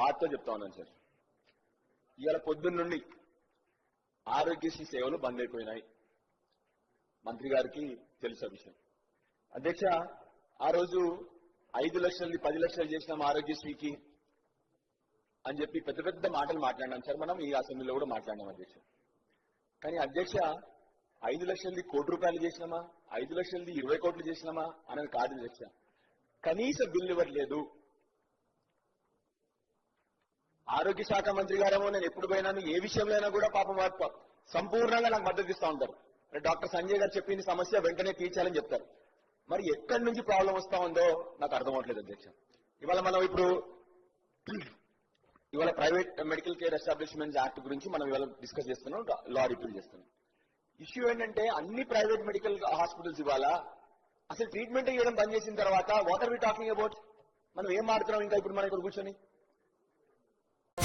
బాధతో చెప్తా ఉన్నాను సార్. ఇవాళ పొద్దున్న నుండి ఆరోగ్యశ్రీ సేవలు బంద్ అయిపోయినాయి. మంత్రి గారికి తెలుసు విషయం. అధ్యక్ష ఆ రోజు ఐదు లక్షలని పది లక్షలు చేసినాం ఆరోగ్యశ్రీకి అని చెప్పి పెద్ద పెద్ద మాటలు మాట్లాడినాం సార్. మనం ఈ అసెంబ్లీలో కూడా మాట్లాడినాం అధ్యక్ష. కానీ అధ్యక్ష ఐదు లక్షలది కోటి రూపాయలు చేసినామా? ఐదు లక్షలది ఇరవై కోట్లు చేసినామా? అనేది కాదు అధ్యక్ష. కనీస బిల్లు ఇవ్వట్లేదు. ఆరోగ్య శాఖ మంత్రి గారేమో నేను ఎప్పుడు పోయినాను ఏ విషయంలో అయినా కూడా పాపం వారు సంపూర్ణంగా నాకు మద్దతు ఇస్తా ఉంటారు డాక్టర్ సంజయ్ గారు చెప్పిన సమస్య వెంటనే తీర్చాలని చెప్తారు. మరి ఎక్కడి నుంచి ప్రాబ్లం వస్తా ఉందో నాకు అర్థం అవట్లేదు అధ్యక్ష. ఇవాళ మనం ఇప్పుడు ఇవాళ private medical care establishment act గురించి మనం ఇవాళ డిస్కస్ చేస్తున్నాం లా రిపీల్ చేస్తున్నాం. ఇష్యూ ఏంటంటే అన్ని ప్రైవేట్ మెడికల్ హాస్పిటల్స్ ఇవాళ అసలు ట్రీట్మెంట్ ఇవ్వడం బంద్ చేసిన తర్వాత what are we talking about మనం ఏం మాడుతున్నాం ఇంకా ఇప్పుడు మనం ఇక్కడ కూర్చొని?